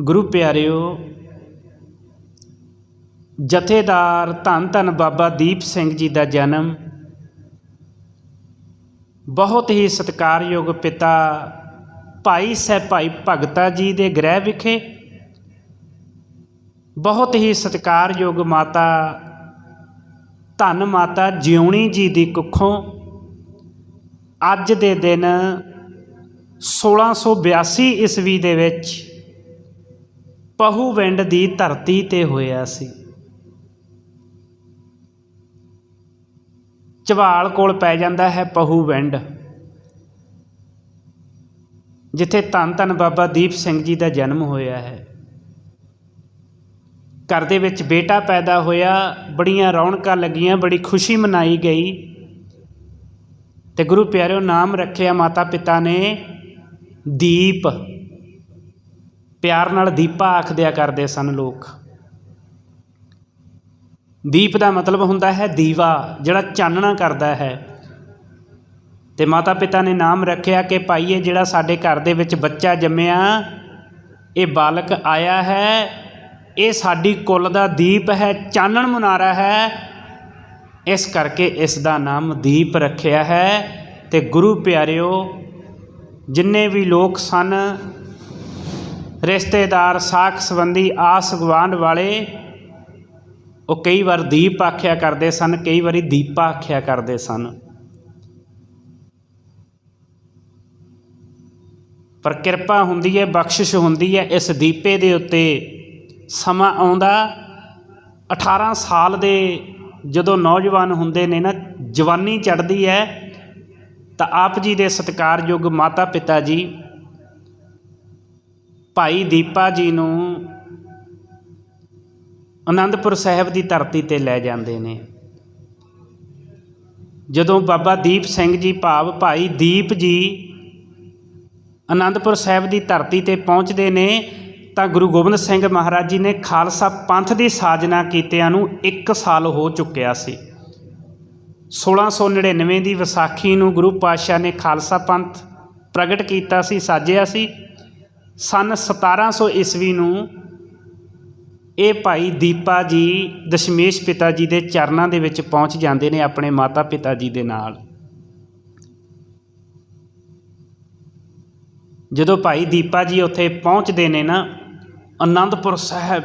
ਗੁਰੂ ਪਿਆਰਿਓ, ਜਥੇਦਾਰ ਧੰਨ ਧੰਨ ਬਾਬਾ ਦੀਪ ਸਿੰਘ ਜੀ ਦਾ ਜਨਮ। ਬਹੁਤ ਹੀ ਸਤਿਕਾਰਯੋਗ ਪਿਤਾ ਭਾਈ ਸਾਹਿਬ ਭਾਈ ਭਗਤਾ ਜੀ ਦੇ ਗ੍ਰਹਿ ਵਿਖੇ, ਬਹੁਤ ਹੀ ਸਤਿਕਾਰਯੋਗ ਮਾਤਾ, ਧੰਨ ਮਾਤਾ ਜਿਉਣੀ ਜੀ ਦੀ ਕੁੱਖੋਂ ਅੱਜ ਦੇ ਦਿਨ 1682 ਈਸਵੀ ਦੇ ਵਿੱਚ ਪਹੂਵਿੰਡ ਦੀ ਧਰਤੀ ਤੇ ਹੋਇਆ ਸੀ। ਝਵਾਲ ਕੋਲ ਪੈ ਜਾਂਦਾ ਹੈ ਪਹੂਵਿੰਡ ਜਿੱਥੇ ਧੰਨ ਧੰਨ ਬਾਬਾ ਦੀਪ ਸਿੰਘ ਜੀ ਦਾ ਜਨਮ ਹੋਇਆ ਹੈ। ਘਰ ਦੇ ਵਿੱਚ ਬੇਟਾ ਪੈਦਾ ਹੋਇਆ, ਬੜੀਆਂ ਰੌਣਕਾਂ ਲੱਗੀਆਂ, ਬੜੀ ਖੁਸ਼ੀ ਮਨਾਈ ਗਈ ਤੇ ਗੁਰੂ ਪਿਆਰਿਓ ਨਾਮ ਰੱਖਿਆ ਮਾਤਾ ਪਿਤਾ ਨੇ ਦੀਪ। ਪਿਆਰ ਨਾਲ ਦੀਪਾ ਆਖਦਿਆ ਕਰਦੇ ਸਨ ਲੋਕ। ਦੀਪ ਦਾ ਮਤਲਬ ਹੁੰਦਾ ਹੈ ਦੀਵਾ, ਜਿਹੜਾ ਚਾਨਣਾ ਕਰਦਾ ਹੈ। ਤੇ ਮਾਤਾ ਪਿਤਾ ਨੇ ਨਾਮ ਰੱਖਿਆ ਕਿ ਭਾਈ ਇਹ ਜਿਹੜਾ ਸਾਡੇ ਘਰ ਦੇ ਵਿੱਚ ਬੱਚਾ ਜੰਮਿਆ, ਇਹ ਬਾਲਕ ਆਇਆ ਹੈ। ਇਹ ਸਾਡੀ ਕੁੱਲ ਦਾ ਦੀਪ ਹੈ, ਚਾਨਣ ਮੁਨਾਰਾ ਹੈ। ਇਸ ਕਰਕੇ ਇਸ ਦਾ ਨਾਮ ਦੀਪ ਰੱਖਿਆ ਹੈ। ਤੇ ਗੁਰੂ ਪਿਆਰਿਓ, ਜਿੰਨੇ ਵੀ ਲੋਕ ਸਨ ਰਿਸ਼ਤੇਦਾਰ, ਸਾਖ ਸੰਬੰਧੀ ਆਸ ਗੁਆਂਢ ਵਾਲੇ ਉਹ ਕਈ ਵਾਰ ਦੀਪ ਆਖਿਆ ਕਰਦੇ ਸਨ, ਕਈ ਵਾਰੀ ਦੀਪਾ ਆਖਿਆ ਕਰਦੇ ਸਨ। ਪਰ ਕਿਰਪਾ ਹੁੰਦੀ ਹੈ, ਬਖਸ਼ਿਸ਼ ਹੁੰਦੀ ਹੈ, ਇਸ ਦੀਪੇ ਦੇ ਉੱਤੇ ਸਮਾਂ ਆਉਂਦਾ। 18 ਸਾਲ ਦੇ ਜਦੋਂ ਨੌਜਵਾਨ ਹੁੰਦੇ ਨੇ ਨਾ, ਜਵਾਨੀ ਚੜ੍ਹਦੀ ਹੈ, ਤਾਂ ਆਪ ਜੀ ਦੇ ਸਤਿਕਾਰਯੋਗ ਮਾਤਾ ਪਿਤਾ ਜੀ ਭਾਈ ਦੀਪਾ ਜੀ ਨੂੰ ਅਨੰਦਪੁਰ ਸਾਹਿਬ ਦੀ ਧਰਤੀ ਤੇ ਲੈ ਜਾਂਦੇ ਨੇ। ਜਦੋਂ ਬਾਬਾ ਦੀਪ ਸਿੰਘ ਜੀ ਭਾਵ ਭਾਈ ਦੀਪ ਜੀ ਅਨੰਦਪੁਰ ਸਾਹਿਬ ਦੀ ਧਰਤੀ ਤੇ ਪਹੁੰਚਦੇ ਨੇ, ਤਾਂ ਗੁਰੂ ਗੋਬਿੰਦ ਸਿੰਘ ਮਹਾਰਾਜ ਜੀ ਨੇ ਖਾਲਸਾ ਪੰਥ ਦੀ ਸਾਜਨਾ ਕੀਤਿਆਂ ਨੂੰ 1 ਸਾਲ ਹੋ ਚੁੱਕਿਆ ਸੀ। 1699 ਦੀ ਵਿਸਾਖੀ ਨੂੰ ਗੁਰੂ ਪਾਤਸ਼ਾਹ ਨੇ ਖਾਲਸਾ ਪੰਥ ਪ੍ਰਗਟ ਕੀਤਾ ਸੀ, ਸਾਜਿਆ ਸੀ। ਸਨ 1700 ਈਸਵੀ ਨੂੰ ਇਹ ਭਾਈ ਦੀਪਾ ਜੀ, ਦਸ਼ਮੇਸ਼ ਪਿਤਾ ਜੀ ਦੇ ਚਰਨਾਂ ਦੇ ਵਿੱਚ ਪਹੁੰਚ ਜਾਂਦੇ ਨੇ ਆਪਣੇ ਮਾਤਾ ਪਿਤਾ ਜੀ ਦੇ ਨਾਲ। ਜਦੋਂ ਭਾਈ ਦੀਪਾ ਜੀ ਉੱਥੇ ਪਹੁੰਚਦੇ ਨੇ ਨਾ ਆਨੰਦਪੁਰ ਸਾਹਿਬ,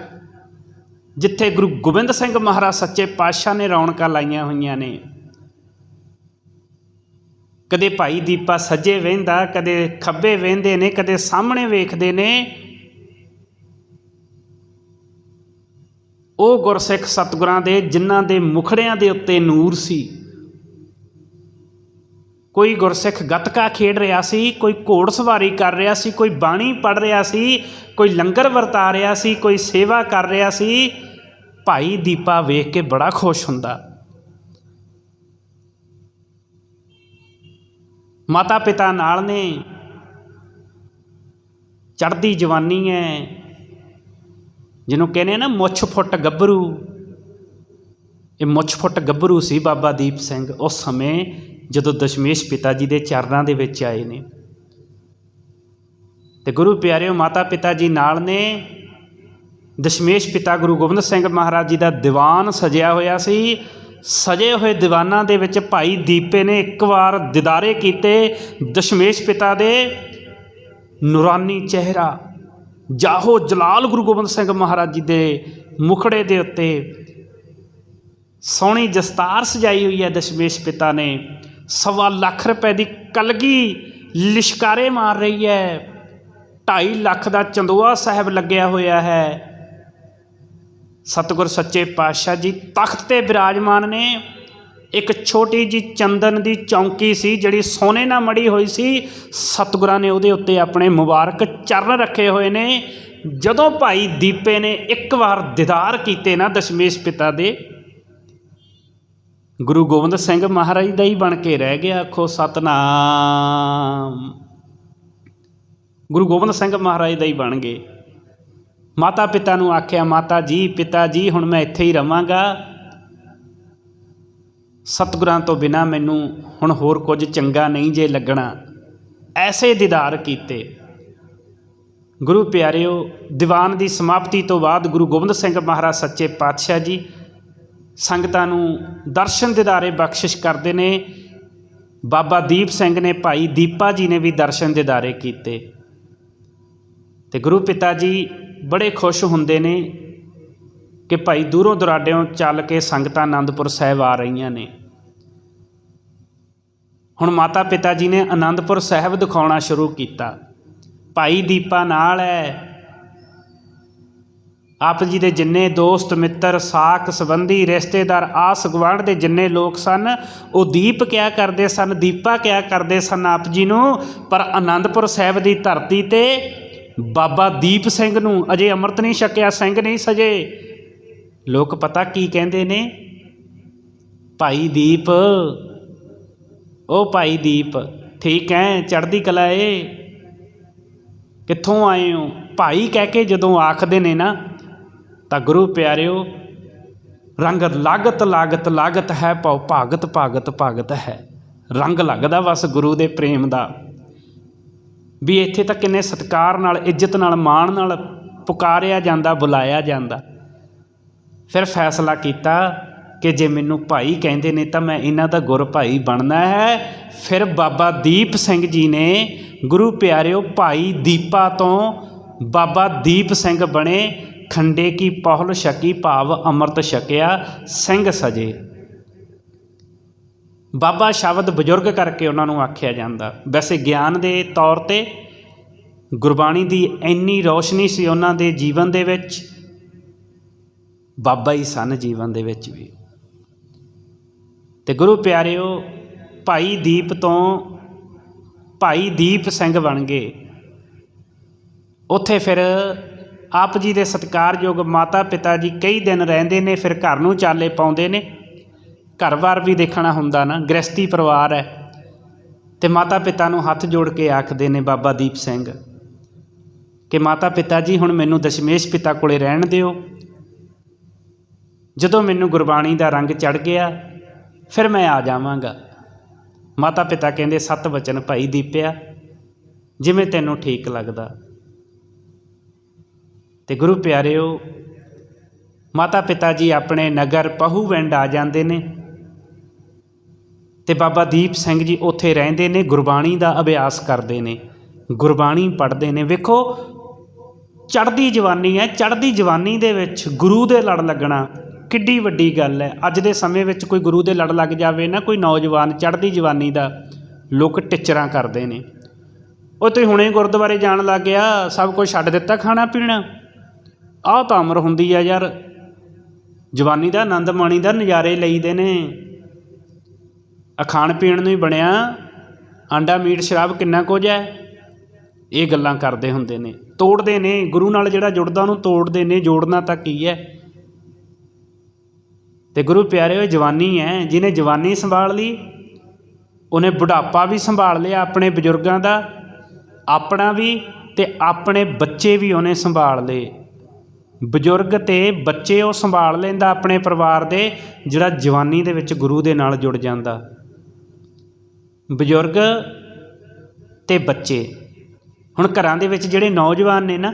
ਜਿੱਥੇ ਗੁਰੂ ਗੋਬਿੰਦ ਸਿੰਘ ਮਹਾਰਾਜ ਸੱਚੇ ਪਾਤਸ਼ਾਹ ਨੇ ਰੌਣਕਾਂ ਲਾਈਆਂ ਹੋਈਆਂ ਨੇ ਕਦੇ ਭਾਈ ਦੀਪਾ ਸੱਜੇ ਵਹਿੰਦਾ ਕਦੇ ਖੱਬੇ ਵਹਿੰਦੇ ਨੇ, ਕਦੇ ਸਾਹਮਣੇ ਵੇਖਦੇ ਨੇ। ਉਹ ਗੁਰਸਿੱਖ ਸਤਿਗੁਰਾਂ ਦੇ, ਜਿਨ੍ਹਾਂ ਦੇ ਮੁਖੜਿਆਂ ਦੇ ਉੱਤੇ ਨੂਰ ਸੀ। ਕੋਈ ਗੁਰਸਿੱਖ ਗੱਤਕਾ ਖੇਡ ਰਿਹਾ ਸੀ, ਕੋਈ ਘੋੜ ਸਵਾਰੀ ਕਰ ਰਿਹਾ ਸੀ, ਕੋਈ ਬਾਣੀ ਪੜ ਰਿਹਾ ਸੀ, ਕੋਈ ਲੰਗਰ ਵਰਤਾ ਰਿਹਾ ਸੀ, ਕੋਈ ਸੇਵਾ ਕਰ ਰਿਹਾ ਸੀ। ਭਾਈ ਦੀਪਾ ਵੇਖ ਕੇ ਬੜਾ ਖੁਸ਼ ਹੁੰਦਾ। ਮਾਤਾ ਪਿਤਾ ਨਾਲ ਨੇ। ਚੜ੍ਹਦੀ ਜਵਾਨੀ ਹੈ ਜਿਹਨੂੰ ਕਹਿੰਦੇ ਨਾ ਮੁੱਛ ਫੁੱਟ ਗੱਭਰੂ। ਇਹ ਮੁੱਛ ਫੁੱਟ ਗੱਭਰੂ ਸੀ ਬਾਬਾ ਦੀਪ ਸਿੰਘ ਉਸ ਸਮੇਂ, ਜਦੋਂ ਦਸ਼ਮੇਸ਼ ਪਿਤਾ ਜੀ ਦੇ ਚਰਨਾਂ ਦੇ ਵਿੱਚ ਆਏ ਨੇ। ਤੇ ਗੁਰੂ ਪਿਆਰਿਓ ਮਾਤਾ ਪਿਤਾ ਜੀ ਨਾਲ ਨੇ, ਦਸ਼ਮੇਸ਼ ਪਿਤਾ ਗੁਰੂ ਗੋਬਿੰਦ ਸਿੰਘ ਮਹਾਰਾਜ ਜੀ ਦਾ ਦੀਵਾਨ ਸਜਿਆ ਹੋਇਆ ਸੀ। ਸਜੇ ਹੋਏ ਦੀਵਾਨਾਂ ਦੇ ਵਿੱਚ ਭਾਈ ਦੀਪੇ ਨੇ ਇੱਕ ਵਾਰ ਦਿਦਾਰੇ ਕੀਤੇ। ਦਸ਼ਮੇਸ਼ ਪਿਤਾ ਦੇ ਨੂਰਾਨੀ ਚਿਹਰਾ, ਜਾਹੋ ਜਲਾਲ ਗੁਰੂ ਗੋਬਿੰਦ ਸਿੰਘ ਮਹਾਰਾਜ ਜੀ ਦੇ ਮੁਖੜੇ ਦੇ ਉੱਤੇ ਸੋਹਣੀ ਦਸਤਾਰ ਸਜਾਈ ਹੋਈ ਹੈ ਦਸ਼ਮੇਸ਼ ਪਿਤਾ ਨੇ। ਸਵਾ ਲੱਖ ਰੁਪਏ ਦੀ ਕਲਗੀ ਲਿਸ਼ਕਾਰੇ ਮਾਰ ਰਹੀ ਹੈ। 2.5 ਲੱਖ ਦਾ ਚੰਦੋਆ ਸਾਹਿਬ ਲੱਗਿਆ ਹੋਇਆ ਹੈ। ਸਤਿਗੁਰ ਸੱਚੇ ਪਾਤਸ਼ਾਹ ਜੀ, ਤਖਤ ਤੇ ਬਿਰਾਜਮਾਨ ਨੇ ਇੱਕ ਛੋਟੀ ਜੀ ਚੰਦਨ ਦੀ ਚੌਂਕੀ ਸੀ, ਜਿਹੜੀ ਸੋਨੇ ਨਾਲ ਮੜੀ ਹੋਈ ਸੀ। ਸਤਿਗੁਰਾਂ ਨੇ ਉਹਦੇ ਉੱਤੇ ਆਪਣੇ ਮੁਬਾਰਕ ਚਰਨ ਰੱਖੇ ਹੋਏ ਨੇ। ਜਦੋਂ ਭਾਈ ਦੀਪੇ ਨੇ ਇੱਕ ਵਾਰ ਦੀਦਾਰ ਕੀਤੇ ਨਾ ਦਸ਼ਮੇਸ਼ ਪਿਤਾ ਦੇ, ਗੁਰੂ ਗੋਬਿੰਦ ਸਿੰਘ ਮਹਾਰਾਜ ਦਾ ਹੀ ਬਣ ਕੇ ਰਹਿ ਗਿਆ, ਆਖੋ ਸਤਨਾਮ। ਗੁਰੂ ਗੋਬਿੰਦ ਸਿੰਘ ਮਹਾਰਾਜ ਦਾ ਹੀ ਬਣ ਗਏ। ਮਾਤਾ ਪਿਤਾ ਨੂੰ ਆਖਿਆ, ਮਾਤਾ ਜੀ, ਪਿਤਾ ਜੀ, ਹੁਣ ਮੈਂ ਇੱਥੇ ਹੀ ਰਵਾਂਗਾ। ਸਤਿਗੁਰਾਂ ਤੋਂ ਬਿਨਾ ਮੈਨੂੰ ਹੁਣ ਹੋਰ ਕੁਝ ਚੰਗਾ ਨਹੀਂ ਜੇ ਲੱਗਣਾ। ਐਸੇ ਦੀਦਾਰ ਕੀਤੇ। ਗੁਰੂ ਪਿਆਰਿਓ, ਦੀਵਾਨ ਦੀ ਸਮਾਪਤੀ ਤੋਂ ਬਾਅਦ ਗੁਰੂ ਗੋਬਿੰਦ ਸਿੰਘ ਮਹਾਰਾਜ ਸੱਚੇ ਪਾਤਸ਼ਾਹ ਜੀ ਸੰਗਤਾਂ ਨੂੰ ਦਰਸ਼ਨ ਦਿਦਾਰੇ ਬਖਸ਼ਿਸ਼ ਕਰਦੇ ਨੇ। ਬਾਬਾ ਦੀਪ ਸਿੰਘ ਨੇ ਭਾਈ ਦੀਪਾ ਜੀ ਨੇ ਵੀ ਦਰਸ਼ਨ ਦਿਦਾਰੇ ਕੀਤੇ। ਤੇ ਗੁਰੂ ਪਿਤਾ ਜੀ ਬੜੇ ਖੁਸ਼ ਹੁੰਦੇ ਨੇ ਕਿ ਭਾਈ ਦੂਰੋਂ ਦੁਰਾਡਿਓਂ ਚੱਲ ਕੇ ਸੰਗਤਾਂ ਆਨੰਦਪੁਰ ਸਾਹਿਬ ਆ ਰਹੀਆਂ ਨੇ। ਹੁਣ ਮਾਤਾ ਪਿਤਾ ਜੀ ਨੇ ਆਨੰਦਪੁਰ ਸਾਹਿਬ ਦਿਖਾਉਣਾ ਸ਼ੁਰੂ ਕੀਤਾ। ਭਾਈ ਦੀਪਾ ਨਾਲ ਹੈ ਆਪ ਜੀ ਦੇ ਜਿੰਨੇ ਦੋਸਤ, ਮਿੱਤਰ, ਸਾਖ, ਸੰਬੰਧੀ, ਰਿਸ਼ਤੇਦਾਰ, ਆਸ ਗੁਆਂਢ ਦੇ ਜਿੰਨੇ ਲੋਕ ਸਨ, ਉਹ ਦੀਪ ਕਿਆ ਕਰਦੇ ਸਨ, ਦੀਪਾ ਕਿਆ ਕਰਦੇ ਸਨ ਆਪ ਜੀ ਨੂੰ? ਪਰ ਆਨੰਦਪੁਰ ਸਾਹਿਬ ਦੀ ਧਰਤੀ ਤੇ ਬਾਬਾ ਦੀਪ ਸਿੰਘ ਨੂੰ ਅਜੇ ਅੰਮ੍ਰਿਤ ਨਹੀਂ ਛਕਿਆ, ਸਿੰਘ ਨਹੀਂ ਸਜੇ। ਲੋਕ ਪਤਾ ਕੀ ਕਹਿੰਦੇ ਨੇ? ਭਾਈ ਦੀਪ, ਉਹ ਭਾਈ ਦੀਪ, ਠੀਕ ਹੈ ਚੜ੍ਹਦੀ ਕਲਾ ਏ। ਕਿੱਥੋਂ ਆਏ ਹੋ? ਭਾਈ ਕਹਿ ਕੇ ਜਦੋਂ ਆਖਦੇ ਨੇ ਨਾ, ਤਾਂ ਗੁਰੂ ਪਿਆਰਿਓ, ਰੰਗ ਲਾਗਤ ਲਾਗਤ ਲਾਗਤ ਹੈ, ਭਉ ਭਾਗਤ ਭਾਗਤ ਭਾਗਤ ਹੈ। ਰੰਗ ਲੱਗਦਾ ਬਸ ਗੁਰੂ ਦੇ ਪ੍ਰੇਮ ਦਾ। ਵੀ ਇੱਥੇ ਤਾਂ ਕਿੰਨੇ ਸਤਿਕਾਰ ਨਾਲ, ਇੱਜ਼ਤ ਨਾਲ, ਮਾਣ ਨਾਲ ਪੁਕਾਰਿਆ ਜਾਂਦਾ, ਬੁਲਾਇਆ ਜਾਂਦਾ। ਫਿਰ ਫੈਸਲਾ ਕੀਤਾ ਕਿ ਜੇ ਮੈਨੂੰ ਭਾਈ ਕਹਿੰਦੇ ਨੇ ਤਾਂ ਮੈਂ ਇਹਨਾਂ ਦਾ ਗੁਰ ਭਾਈ ਬਣਨਾ ਹੈ। ਫਿਰ ਬਾਬਾ ਦੀਪ ਸਿੰਘ ਜੀ ਨੇ, ਗੁਰੂ ਪਿਆਰਿਓ ਭਾਈ ਦੀਪਾ ਤੋਂ ਬਾਬਾ ਦੀਪ ਸਿੰਘ ਬਣੇ, ਖੰਡੇ ਕੀ ਪਹਲ ਛਕੀ ਭਾਵ ਅੰਮ੍ਰਿਤ ਛਕਿਆ, ਸਿੰਘ ਸਜੇ। ਬਾਬਾ ਸ਼ਬਦ ਬਜ਼ੁਰਗ ਕਰਕੇ ਉਹਨਾਂ ਨੂੰ ਆਖਿਆ ਜਾਂਦਾ। ਵੈਸੇ ਗਿਆਨ ਦੇ ਤੌਰ ਤੇ ਗੁਰਬਾਣੀ ਦੀ ਇੰਨੀ ਰੋਸ਼ਨੀ ਸੀ ਉਹਨਾਂ ਦੇ ਜੀਵਨ ਦੇ ਵਿੱਚ, ਬਾਬਾ ਹੀ ਸਨ ਜੀਵਨ ਦੇ ਵਿੱਚ ਵੀ। ਤੇ ਗੁਰੂ ਪਿਆਰਿਓ, ਭਾਈ ਦੀਪ ਤੋਂ ਭਾਈ ਦੀਪ ਸਿੰਘ ਬਣ ਗਏ। ਉੱਥੇ ਫਿਰ ਆਪ ਜੀ ਦੇ ਸਤਿਕਾਰਯੋਗ ਮਾਤਾ ਪਿਤਾ ਜੀ ਕਈ ਦਿਨ ਰਹਿੰਦੇ ਨੇ, ਫਿਰ ਘਰ ਨੂੰ ਚਾਲੇ ਪਾਉਂਦੇ ਨੇ। ਘਰ-ਬਾਰ ਵੀ ਦੇਖਣਾ ਹੁੰਦਾ ਨਾ ਗ੍ਰਸਤੀ ਪਰਿਵਾਰ ਹੈ। ਤੇ ਮਾਤਾ ਪਿਤਾ ਨੂੰ ਹੱਥ ਜੋੜ ਕੇ ਆਖਦੇ ਨੇ, ਬਾਬਾ ਦੀਪ ਸਿੰਘ, ਕਿ ਮਾਤਾ ਪਿਤਾ ਜੀ, ਹੁਣ ਮੈਨੂੰ ਦਸ਼ਮੇਸ਼ ਪਿਤਾ ਕੋਲੇ ਰਹਿਣ ਦਿਓ। ਜਦੋਂ ਮੈਨੂੰ ਗੁਰਬਾਣੀ ਦਾ ਰੰਗ ਚੜ ਗਿਆ, ਫਿਰ ਮੈਂ ਆ ਜਾਵਾਂਗਾ। ਮਾਤਾ ਪਿਤਾ ਕਹਿੰਦੇ, ਸਤ ਵਚਨ ਭਾਈ ਦੀਪਿਆ, ਜਿਵੇਂ ਤੈਨੂੰ ਠੀਕ ਲੱਗਦਾ। ਤੇ ਗੁਰੂ ਪਿਆਰਿਓ ਮਾਤਾ ਪਿਤਾ ਜੀ ਆਪਣੇ ਨਗਰ ਪਹੂਵਿੰਡ ਆ ਜਾਂਦੇ ਨੇ। ਤੇ ਬਾਬਾ ਦੀਪ ਸਿੰਘ ਜੀ ਉੱਥੇ ਰਹਿੰਦੇ ਨੇ, ਗੁਰਬਾਣੀ ਦਾ ਅਭਿਆਸ ਕਰਦੇ ਨੇ, ਗੁਰਬਾਣੀ ਪੜ੍ਹਦੇ ਨੇ। ਵੇਖੋ, ਚੜ੍ਹਦੀ ਜਵਾਨੀ ਹੈ, ਚੜ੍ਹਦੀ ਜਵਾਨੀ ਦੇ ਵਿੱਚ ਗੁਰੂ ਦੇ ਲੜ ਲੱਗਣਾ ਕਿੱਡੀ ਵੱਡੀ ਗੱਲ ਹੈ। ਅੱਜ ਦੇ ਸਮੇਂ ਵਿੱਚ ਕੋਈ ਗੁਰੂ ਦੇ ਲੜ ਲੱਗ ਜਾਵੇ ਨਾ, ਕੋਈ ਨੌਜਵਾਨ ਚੜ੍ਹਦੀ ਜਵਾਨੀ ਦਾ ਲੋਕ ਟਿਚਰਾਂ ਕਰਦੇ ਨੇ। ਉਹ ਤੇ ਹੁਣੇ ਗੁਰਦੁਆਰੇ ਜਾਣ ਲੱਗ ਗਿਆ, ਸਭ ਕੁਝ ਛੱਡ ਦਿੱਤਾ ਖਾਣਾ ਪੀਣਾ। ਆਹ ਤਾਂ ਅਮਰ ਹੁੰਦੀ ਆ ਯਾਰ। ਜਵਾਨੀ ਦਾ, ਆਨੰਦ ਮਾਣੀ ਦਾ ਨਜ਼ਾਰੇ ਲਈਦੇ ਨੇ। ਆ ਖਾਣ ਪੀਣ ਨੂੰ ਹੀ ਬਣਿਆ, ਆਂਡਾ, ਮੀਟ, ਸ਼ਰਾਬ ਕਿੰਨਾ ਕੁਝ ਹੈ? ਇਹ ਗੱਲਾਂ ਕਰਦੇ ਹੁੰਦੇ ਨੇ, ਤੋੜਦੇ ਨੇ, ਗੁਰੂ ਨਾਲ ਜਿਹੜਾ ਜੁੜਦਾ ਉਹਨੂੰ ਤੋੜਦੇ ਨੇ, ਜੋੜਨਾ ਤਾਂ ਕੀ ਹੈ? ਤੇ ਗੁਰੂ ਪਿਆਰੇ ਉਹ ਜਵਾਨੀ ਹੈ, ਜਿਹਨੇ ਜਵਾਨੀ ਸੰਭਾਲ ਲਈ, ਉਹਨੇ ਬੁਢਾਪਾ ਵੀ ਸੰਭਾਲ ਲਿਆ ਆਪਣੇ ਬਜ਼ੁਰਗਾਂ ਦਾ, ਆਪਣਾ ਵੀ ਤੇ ਆਪਣੇ ਬੱਚੇ ਵੀ ਉਹਨੇ ਸੰਭਾਲ ਲਏ। ਬਜ਼ੁਰਗ ਤੇ ਬੱਚੇ ਉਹ ਸੰਭਾਲ ਲੈਂਦਾ ਆਪਣੇ ਪਰਿਵਾਰ ਦੇ, ਜਿਹੜਾ ਜਵਾਨੀ ਦੇ ਵਿੱਚ ਗੁਰੂ ਦੇ ਨਾਲ ਜੁੜ ਜਾਂਦਾ। ਬਜ਼ੁਰਗ ਅਤੇ ਬੱਚੇ। ਹੁਣ ਘਰਾਂ ਦੇ ਵਿੱਚ ਜਿਹੜੇ ਨੌਜਵਾਨ ਨੇ ਨਾ,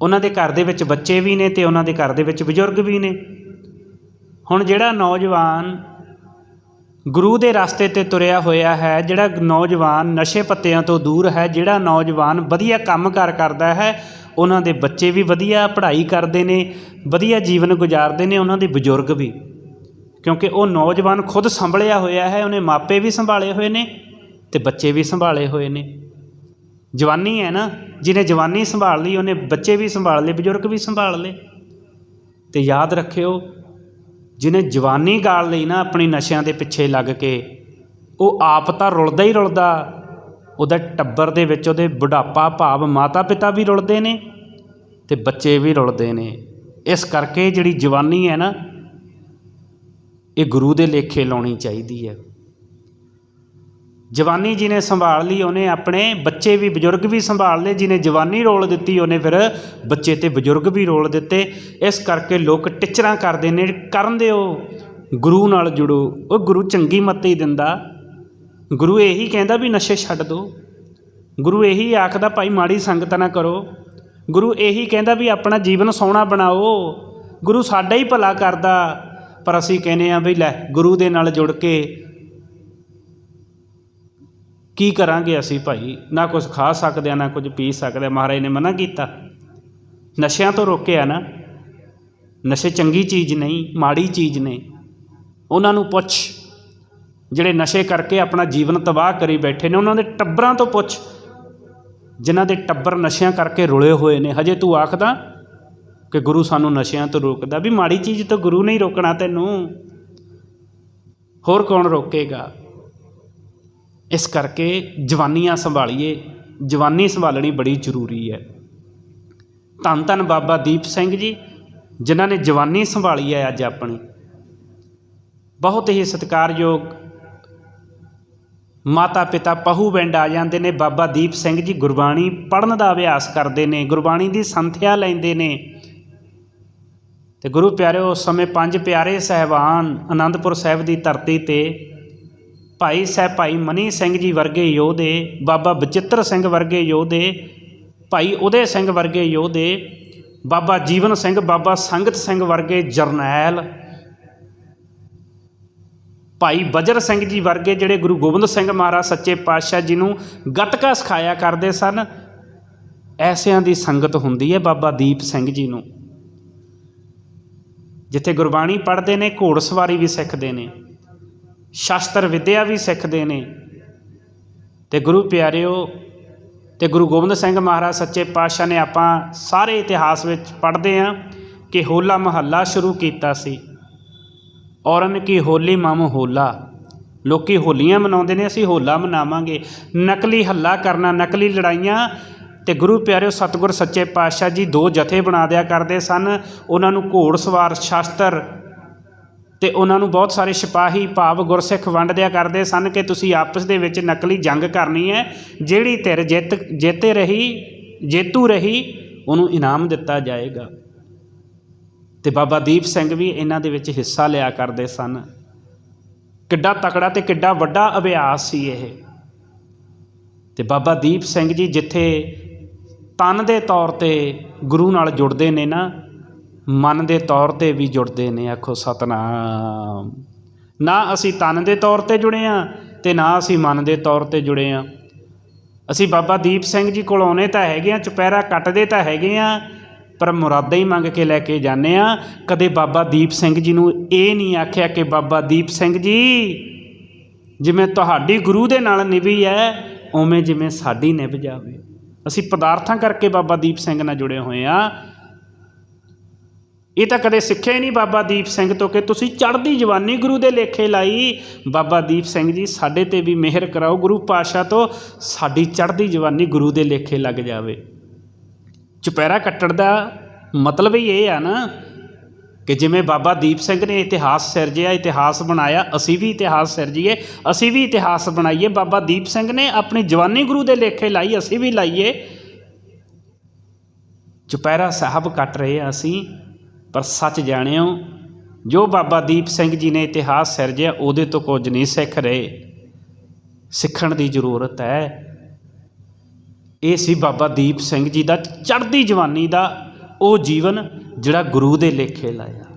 ਉਹਨਾਂ ਦੇ ਘਰ ਦੇ ਵਿੱਚ ਬੱਚੇ ਵੀ ਨੇ ਅਤੇ ਉਹਨਾਂ ਦੇ ਘਰ ਦੇ ਵਿੱਚ ਬਜ਼ੁਰਗ ਵੀ ਨੇ। ਹੁਣ ਜਿਹੜਾ ਨੌਜਵਾਨ ਗੁਰੂ ਦੇ ਰਸਤੇ ਤੇ ਤੁਰਿਆ ਹੋਇਆ ਹੈ, ਜਿਹੜਾ ਨੌਜਵਾਨ ਨਸ਼ੇ ਪੱਤਿਆਂ ਤੋਂ ਦੂਰ ਹੈ, ਜਿਹੜਾ ਨੌਜਵਾਨ ਵਧੀਆ ਕੰਮਕਾਰ ਕਰਦਾ ਹੈ, ਉਹਨਾਂ ਦੇ ਬੱਚੇ ਵੀ ਵਧੀਆ ਪੜ੍ਹਾਈ ਕਰਦੇ ਨੇ, ਵਧੀਆ ਜੀਵਨ ਗੁਜ਼ਾਰਦੇ ਨੇ, ਉਹਨਾਂ ਦੇ ਬਜ਼ੁਰਗ ਵੀ। ਕਿਉਂਕਿ ਉਹ ਨੌਜਵਾਨ ਖੁਦ ਸੰਭਲਿਆ ਹੋਇਆ ਹੈ, ਉਹਨੇ ਮਾਪੇ ਵੀ ਸੰਭਾਲੇ ਹੋਏ ਨੇ ਤੇ ਬੱਚੇ ਵੀ ਸੰਭਾਲੇ ਹੋਏ ਨੇ। ਜਵਾਨੀ ਹੈ ਨਾ, ਜਿਹਨੇ ਜਵਾਨੀ ਸੰਭਾਲ ਲਈ, ਉਹਨੇ ਬੱਚੇ ਵੀ ਸੰਭਾਲ ਲਏ, ਬਜ਼ੁਰਗ ਵੀ ਸੰਭਾਲ ਲਏ। ਤੇ ਯਾਦ ਰੱਖਿਓ, ਜਿਹਨੇ ਜਵਾਨੀ ਗਾਲ ਲਈ ਨਾ, ਆਪਣੀ ਨਸ਼ਿਆਂ ਦੇ ਪਿੱਛੇ ਲੱਗ ਕੇ, ਉਹ ਆਪ ਤਾਂ ਰੁਲਦਾ ਹੀ ਰੁਲਦਾ, ਉਹਦਾ ਟੱਬਰ ਦੇ ਵਿੱਚ ਉਹਦੇ ਬੁਢਾਪਾ ਭਾਵ ਮਾਤਾ ਪਿਤਾ ਵੀ ਰੁਲਦੇ ਨੇ ਤੇ ਬੱਚੇ ਵੀ ਰੁਲਦੇ ਨੇ। ਇਸ ਕਰਕੇ ਜਿਹੜੀ ਜਵਾਨੀ ਹੈ ਨਾ ਇਹ ਗੁਰੂ ਦੇ ਲੇਖੇ ਲਾਉਣੀ ਚਾਹੀਦੀ ਹੈ। ਜਵਾਨੀ ਜਿਹਨੇ ਸੰਭਾਲ ਲਈ, ਉਹਨੇ ਆਪਣੇ ਬੱਚੇ ਵੀ, ਬਜ਼ੁਰਗ ਵੀ ਸੰਭਾਲ ਲਏ, ਜਿਹਨੇ ਜਵਾਨੀ ਰੋਲ ਦਿੱਤੀ, ਉਹਨੇ ਫਿਰ ਬੱਚੇ ਤੇ ਬਜ਼ੁਰਗ ਵੀ ਰੋਲ ਦਿੱਤੇ। ਇਸ ਕਰਕੇ ਲੋਕ ਟਿਚਰਾਂ ਕਰਦੇ ਨੇ, ਕਰਨ ਦਿਓ, ਗੁਰੂ ਨਾਲ ਜੁੜੋ। ਉਹ ਗੁਰੂ ਚੰਗੀ ਮੱਤ ਹੀ ਦਿੰਦਾ। ਗੁਰੂ ਇਹੀ ਕਹਿੰਦਾ ਵੀ ਨਸ਼ੇ ਛੱਡ ਦਿਓ ਗੁਰੂ ਇਹੀ ਆਖਦਾ, ਭਾਈ ਮਾੜੀ ਸੰਗਤ ਨਾ ਕਰੋ। ਗੁਰੂ ਇਹੀ ਕਹਿੰਦਾ ਵੀ ਆਪਣਾ ਜੀਵਨ ਸੋਹਣਾ ਬਣਾਓ। ਗੁਰੂ ਸਾਡਾ ਹੀ ਭਲਾ ਕਰਦਾ। ਪਰ ਅਸੀਂ ਕਹਿੰਦੇ ਆ ਵੀ ਲੈ, ਗੁਰੂ ਦੇ ਨਾਲ ਜੁੜ ਕੇ ਕੀ ਕਰਾਂਗੇ ਅਸੀਂ ਭਾਈ? ਨਾ ਕੁਝ ਖਾ ਸਕਦੇ ਆ, ਨਾ ਕੁਝ ਪੀ ਸਕਦੇ ਹਾਂ। ਮਹਾਰਾਜ ਨੇ ਮਨਾ ਕੀਤਾ। ਨਸ਼ਿਆਂ ਤੋਂ ਰੋਕਿਆ ਨਾ। ਨਸ਼ੇ ਚੰਗੀ ਚੀਜ਼ ਨਹੀਂ, ਮਾੜੀ ਚੀਜ਼ ਨੇ। ਉਹਨਾਂ ਨੂੰ ਪੁੱਛ। ਜਿਹੜੇ ਨਸ਼ੇ ਕਰਕੇ ਆਪਣਾ ਜੀਵਨ ਤਬਾਹ ਕਰੀ ਬੈਠੇ ਨੇ, ਉਹਨਾਂ ਦੇ ਟੱਬਰਾਂ ਤੋਂ ਪੁੱਛ। ਜਿਨ੍ਹਾਂ ਦੇ ਟੱਬਰ ਨਸ਼ਿਆਂ ਕਰਕੇ ਰੁਲੇ ਹੋਏ ਨੇ। ਹਜੇ ਤੂੰ ਆਖਦਾ ਕਿ ਗੁਰੂ ਸਾਨੂੰ ਨਸ਼ਿਆਂ ਤੋਂ ਰੋਕਦਾ, ਵੀ ਮਾੜੀ ਚੀਜ਼ ਤੋਂ ਗੁਰੂ ਨਹੀਂ ਰੋਕਣਾ ਤੈਨੂੰ। ਹੋਰ ਕੌਣ ਰੋਕੇਗਾ? ਇਸ ਕਰਕੇ ਜਵਾਨੀਆਂ ਸੰਭਾਲੀਏ, ਜਵਾਨੀ ਸੰਭਾਲਣੀ ਬੜੀ ਜ਼ਰੂਰੀ ਹੈ। ਧੰਨ ਧੰਨ ਬਾਬਾ ਦੀਪ ਸਿੰਘ ਜੀ, ਜਿਨ੍ਹਾਂ ਨੇ ਜਵਾਨੀ ਸੰਭਾਲੀ ਹੈ ਅੱਜ ਆਪਣੀ। ਬਹੁਤ ਹੀ ਸਤਿਕਾਰਯੋਗ ਮਾਤਾ ਪਿਤਾ ਪਹੂ ਪਿੰਡ ਆ ਜਾਂਦੇ ਨੇ। ਬਾਬਾ ਦੀਪ ਸਿੰਘ ਜੀ ਗੁਰਬਾਣੀ ਪੜਨ ਦਾ ਅਭਿਆਸ ਕਰਦੇ ਨੇ, ਗੁਰਬਾਣੀ ਦੀ ਸੰਥਿਆ ਲੈਂਦੇ ਨੇ। ਤੇ ਗੁਰੂ ਪਿਆਰਿਓ, ਉਸ ਸਮੇਂ ਪੰਜ ਪਿਆਰੇ ਸਹਿਬਾਨ ਆਨੰਦਪੁਰ ਸਾਹਿਬ ਦੀ ਧਰਤੀ ਤੇ ਭਾਈ ਸਾਹਿਬ ਭਾਈ ਮਨੀ ਸਿੰਘ ਜੀ ਵਰਗੇ ਯੋਧੇ, ਬਾਬਾ ਬਚਿੱਤਰ ਸਿੰਘ ਵਰਗੇ ਯੋਧੇ, ਭਾਈ ਉਦੇ ਸਿੰਘ ਵਰਗੇ ਯੋਧੇ, ਬਾਬਾ ਜੀਵਨ ਸਿੰਘ, ਬਾਬਾ ਸੰਗਤ ਸਿੰਘ ਵਰਗੇ ਜਰਨੈਲ, ਭਾਈ ਬਜਰ ਸਿੰਘ ਜੀ ਵਰਗੇ ਜਿਹੜੇ ਗੁਰੂ ਗੋਬਿੰਦ ਸਿੰਘ ਮਹਾਰਾਜ ਸੱਚੇ ਪਾਤਸ਼ਾਹ ਜੀ ਨੂੰ ਗੱਤਕਾ ਸਿਖਾਇਆ ਕਰਦੇ ਸਨ, ਐਸਿਆਂ ਦੀ ਸੰਗਤ ਹੁੰਦੀ ਹੈ ਬਾਬਾ ਦੀਪ ਸਿੰਘ ਜੀ ਨੂੰ। ਜਿੱਥੇ ਗੁਰਬਾਣੀ ਪੜ੍ਹਦੇ ਨੇ, ਘੋੜ ਸਵਾਰੀ ਵੀ ਸਿੱਖਦੇ ਨੇ, ਸ਼ਾਸਤਰ ਵਿਦਿਆ ਵੀ ਸਿੱਖਦੇ ਨੇ। ਤੇ ਗੁਰੂ ਪਿਆਰਿਓ, ਤੇ ਗੁਰੂ ਗੋਬਿੰਦ ਸਿੰਘ ਮਹਾਰਾਜ ਸੱਚੇ ਪਾਤਸ਼ਾਹ ਨੇ ਆਪਾਂ ਸਾਰੇ ਇਤਿਹਾਸ ਵਿੱਚ ਪੜ੍ਹਦੇ ਹਾਂ ਕਿ ਹੋਲਾ ਮਹੱਲਾ ਸ਼ੁਰੂ ਕੀਤਾ ਸੀ। ਔਰਨ ਕੀ ਹੋਲੀ ਮਮ ਹੋਲਾ, ਲੋਕੀ ਹੋਲੀਆਂ ਮਨਾਉਂਦੇ ਨੇ, ਅਸੀਂ ਹੋਲਾ ਮਨਾਵਾਂਗੇ। ਨਕਲੀ ਹੱਲਾ ਕਰਨਾ, ਨਕਲੀ ਲੜਾਈਆਂ ਤੇ ਗੁਰੂ ਪਿਆਰਿਓ ਸਤਿਗੁਰ ਸੱਚੇ ਪਾਤਸ਼ਾਹ ਜੀ ਦੋ ਜਥੇ ਬਣਾ ਦਿਆ ਕਰਦੇ ਸਨ। ਉਹਨਾਂ ਨੂੰ ਘੋੜਸਵਾਰ ਸ਼ਾਸਤਰ ਤੇ ਉਹਨਾਂ ਨੂੰ ਬਹੁਤ ਸਾਰੇ ਸਿਪਾਹੀ, ਭਾਵ, ਗੁਰਸਿੱਖ ਵੰਡ ਦਿਆ ਕਰਦੇ ਸਨ ਕਿ ਤੁਸੀਂ ਆਪਸ ਦੇ ਵਿੱਚ ਨਕਲੀ ਜੰਗ ਕਰਨੀ ਹੈ। ਜਿਹੜੀ ਧਿਰ ਜਿੱਤ, ਜੇਤੇ ਰਹੀ, ਜੇਤੂ ਰਹੀ, ਉਹਨੂੰ ਇਨਾਮ ਦਿੱਤਾ ਜਾਏਗਾ। ਤੇ ਬਾਬਾ ਦੀਪ ਸਿੰਘ ਵੀ ਇਹਨਾਂ ਦੇ ਵਿੱਚ ਹਿੱਸਾ ਲਿਆ ਕਰਦੇ ਸਨ। ਕਿੱਡਾ ਤਕੜਾ ਤੇ ਕਿੱਡਾ ਵੱਡਾ ਅਭਿਆਸ ਸੀ ਇਹ। ਤੇ ਬਾਬਾ ਦੀਪ ਸਿੰਘ ਜੀ ਜਿੱਥੇ ਤਨ ਦੇ ਤੌਰ ਤੇ ਗੁਰੂ ਨਾਲ ਜੁੜਦੇ ਨੇ ਨਾ, ਮਨ ਦੇ ਤੌਰ ਤੇ ਵੀ ਜੁੜਦੇ ਨੇ, ਆਖੋ ਸਤਨਾਮ। ਨਾ ਅਸੀਂ ਤਨ ਦੇ ਤੌਰ ਤੇ ਜੁੜੇ ਆ ਤੇ ਨਾ ਅਸੀਂ ਮਨ ਦੇ ਤੌਰ ਤੇ ਜੁੜੇ ਆ। ਅਸੀਂ ਬਾਬਾ ਦੀਪ ਸਿੰਘ ਜੀ ਕੋਲ ਆਉਨੇ ਤਾਂ ਹੈਗੇ ਆ, ਚੁਪਹਿਰਾ ਕੱਟਦੇ ਤਾਂ ਹੈਗੇ ਆ, ਪਰ ਮੁਰਾਦਾਂ ਹੀ ਮੰਗ ਕੇ ਲੈ ਕੇ ਜਾਂਦੇ ਆ। ਕਦੇ ਬਾਬਾ ਦੀਪ ਸਿੰਘ ਜੀ ਨੂੰ ਇਹ ਨਹੀਂ ਆਖਿਆ ਕਿ ਬਾਬਾ ਦੀਪ ਸਿੰਘ ਜੀ, ਜਿਵੇਂ ਤੁਹਾਡੀ ਗੁਰੂ ਦੇ ਨਾਲ ਨਿਭੀ ਹੈ ਉਵੇਂ ਜਿਵੇਂ ਸਾਡੀ ਨਿਭ ਜਾਵੇ। ਅਸੀਂ ਪਦਾਰਥਾਂ ਕਰਕੇ ਬਾਬਾ ਦੀਪ ਸਿੰਘ ਨਾਲ ਜੁੜੇ ਹੋਏ ਆ ਇਹ ਤਾਂ ਕਦੇ ਸਿੱਖਿਆ ਹੀ ਨਹੀਂ ਬਾਬਾ ਦੀਪ ਸਿੰਘ ਤੋਂ ਕਿ ਤੁਸੀਂ ਚੜ੍ਹਦੀ ਜਵਾਨੀ ਗੁਰੂ ਦੇ ਲੇਖੇ ਲਾਈ। ਬਾਬਾ ਦੀਪ ਸਿੰਘ ਜੀ, ਸਾਡੇ ਤੇ ਵੀ ਮਿਹਰ ਕਰਾਓ ਗੁਰੂ ਪਾਸ਼ਾ ਤੋਂ, ਸਾਡੀ ਚੜ੍ਹਦੀ ਜਵਾਨੀ ਗੁਰੂ ਦੇ ਲੇਖੇ ਲੱਗ ਜਾਵੇ। ਚੁਪਹਿਰਾ ਕੱਟਣ ਦਾ ਮਤਲਬ ਹੀ ਇਹ ਆ ਨਾ ਕਿ ਜਿਵੇਂ ਬਾਬਾ ਦੀਪ ਸਿੰਘ ਨੇ ਇਤਿਹਾਸ ਸਿਰਜਿਆ, ਇਤਿਹਾਸ ਬਣਾਇਆ, ਅਸੀਂ ਵੀ ਇਤਿਹਾਸ ਸਿਰਜੀਏ, ਅਸੀਂ ਵੀ ਇਤਿਹਾਸ ਬਣਾਈਏ, ਬਾਬਾ ਦੀਪ ਸਿੰਘ ਨੇ ਆਪਣੀ ਜਵਾਨੀ ਗੁਰੂ ਦੇ ਲੇਖੇ ਲਾਈ, ਅਸੀਂ ਵੀ ਲਾਈਏ। ਚੁਪਹਿਰਾ ਸਾਹਿਬ ਕੱਟ ਰਹੇ ਆ ਅਸੀਂ, ਪਰ ਸੱਚ ਜਾਣਿਓ, ਜੋ ਬਾਬਾ ਦੀਪ ਸਿੰਘ ਜੀ ਨੇ ਇਤਿਹਾਸ ਸਿਰਜਿਆ, ਉਹਦੇ ਤੋਂ ਕੁਝ ਨਹੀਂ ਸਿੱਖ ਰਹੇ। ਸਿੱਖਣ ਦੀ ਜ਼ਰੂਰਤ ਹੈ। ਇਹ ਸੀ ਬਾਬਾ ਦੀਪ ਸਿੰਘ ਜੀ ਦਾ ਚੜ੍ਹਦੀ ਜਵਾਨੀ ਦਾ ਉਹ ਜੀਵਨ ਜਿਹੜਾ ਗੁਰੂ ਦੇ ਲੇਖੇ ਲਾਇਆ।